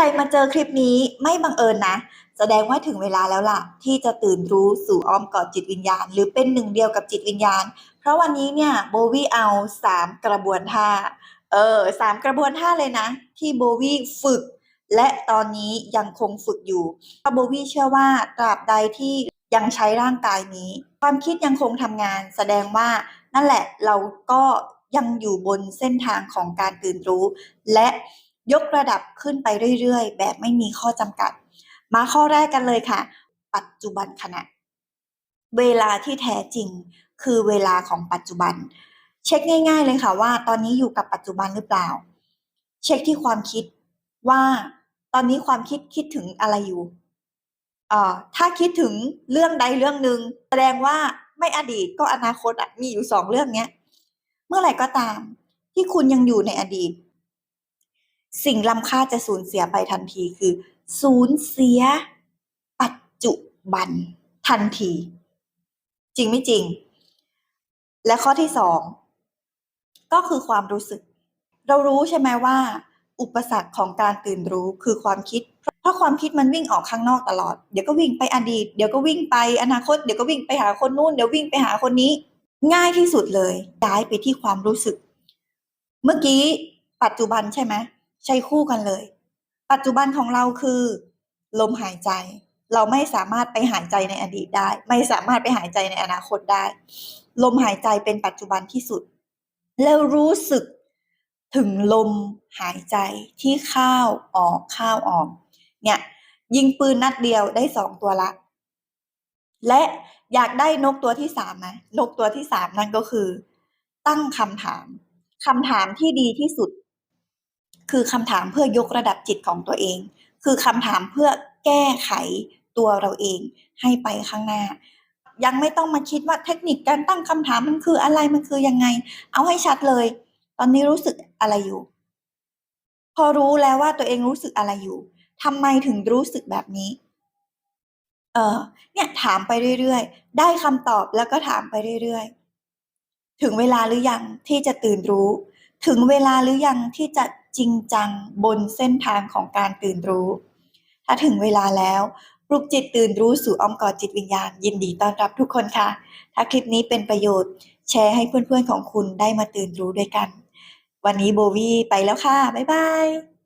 รมาเจอคลิปนี้ไม่บังเอิญนะ แสดงว่าถึงเวลาแล้วล่ะ ที่จะตื่นรู้สู่อ้อมกอดจิตวิญญาณ หรือเป็นหนึ่งเดียวกับจิตวิญญาณ เพราะวันนี้เนี่ยโบวี่เอาสามกระบวนท่า เออสามกระบวนท่าเลยนะ ที่โบวี่ฝึก และตอนนี้ยังคงฝึกอยู่เพราะโบวี่เชื่อว่าตราบใดที่ยังใช้ร่างกายนี้ ความคิดยังคงทำงาน แสดงว่านั่นแหละเราก็ยังอยู่บนเส้นทางของการตื่นรู้ และ ยกระดับขึ้นไปเรื่อยๆ แบบไม่มีข้อจำกัด มาข้อแรกกันเลยค่ะ ปัจจุบันขณะ เวลาที่แท้จริงคือเวลาของปัจจุบัน เช็คง่าย ๆ เลยค่ะว่า ตอนนี้อยู่กับปัจจุบันหรือเปล่า เช็คที่ความคิดว่าตอนนี้ความคิดคิดถึงอะไรอยู่เออถ้าคิดถึงเรื่องใดเรื่องหนึ่งแสดงว่าไม่อดีตก็อนาคตมีอยู่สองเรื่องเนี้ย เมื่อไหร่ก็ตาม ที่คุณยังอยู่ในอดีต สิ่งล้ำค่าจะสูญเสียไปทันทีคือ สูญเสีย ปัจจุบัน ทันที จริงไม่จริง และข้อที่สองก็คือความรู้สึก เรารู้ใช่ไหมว่า อุปสรรคของการตื่นรู้คือความคิด เพราะความคิดมันวิ่งออกข้างนอกตลอด เดี๋ยวก็วิ่งไปอดีต เดี๋ยวก็วิ่งไปอนาคต เดี๋ยวก็วิ่งไปหาคนนู้น เดี๋ยววิ่งไปหาคนนี้ ง่ายที่สุดเลยย้ายไปที่ความรู้สึก เมื่อกี้ปัจจุบันใช่ไหม ใช้คู่กันเลย ปัจจุบันของเราคือ ลมหายใจ เราไม่สามารถไปหายใจในอดีตได้ ไม่สามารถไปหายใจในอนาคตได้ ลมหายใจเป็นปัจจุบันที่สุด แล้วรู้สึกถึงลมหายใจที่เข้าวออกเข้าวออก เนี่ย ยิงปืนนัดเดียวได้สองตัวละ และอยากได้นกตัวที่สามไหมนกตัวที่สามนั่นก็คือ ตั้งคำถามคำถามที่ดีที่สุด คือคำถามเพื่อยกระดับจิตของตัวเอง คือคำถามเพื่อแก้ไขตัวเราเองให้ไปข้างหน้า ยังไม่ต้องมาคิดว่าเทคนิคการตั้งคำถามมันคืออะไรมันคือยังไง เอาให้ชัดเลย ตอนนี้รู้สึกอะไรอยู่ พอรู้แล้วว่าตัวเองรู้สึกอะไรอยู่ทำไมถึงรู้สึกแบบนี้เออเนี่ยถามไปเรื่อยๆ ได้คำตอบแล้วก็ถามไปเรื่อยๆ ถึงเวลาหรือยังที่จะตื่นรู้ ถึงเวลาหรือยังที่จะ จริงจังบนเส้นทางของการตื่นรู้ ถ้าถึงเวลาแล้วปลุกจิตตื่นรู้สู่อ้อมกอดจิตวิญญาณ ยินดีต้อนรับทุกคนค่ะ ถ้าคลิปนี้เป็นประโยชน์ แชร์ให้เพื่อนๆของคุณได้มาตื่นรู้ด้วยกัน วันนี้โบวี่ไปแล้วค่ะ บ๊ายบาย